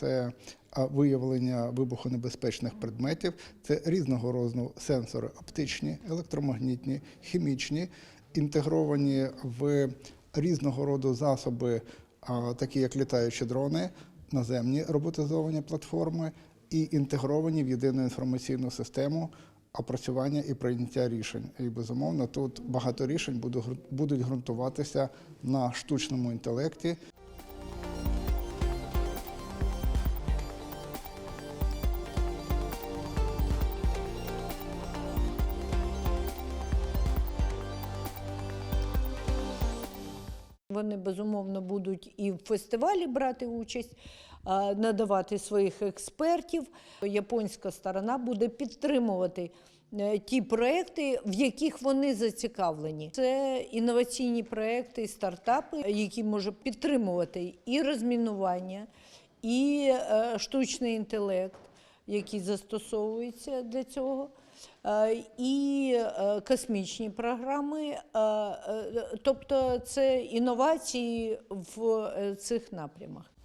це виявлення вибухонебезпечних предметів, це різного роду сенсори оптичні, електромагнітні, хімічні, інтегровані в різного роду засоби, такі як літаючі дрони, наземні роботизовані платформи і інтегровані в єдину інформаційну систему опрацювання і прийняття рішень. І безумовно, тут багато рішень буду- будуть ґрунтуватися на штучному інтелекті. Вони безумовно будуть і в фестивалі брати участь, надавати своїх експертів. Японська сторона буде підтримувати е, ті проекти, в яких вони зацікавлені. Це інноваційні проекти, стартапи, які можуть підтримувати і розмінування, і е, штучний інтелект, який застосовуються для цього. Е, і е, космічні програми, е, тобто це інновації в цих напрямах.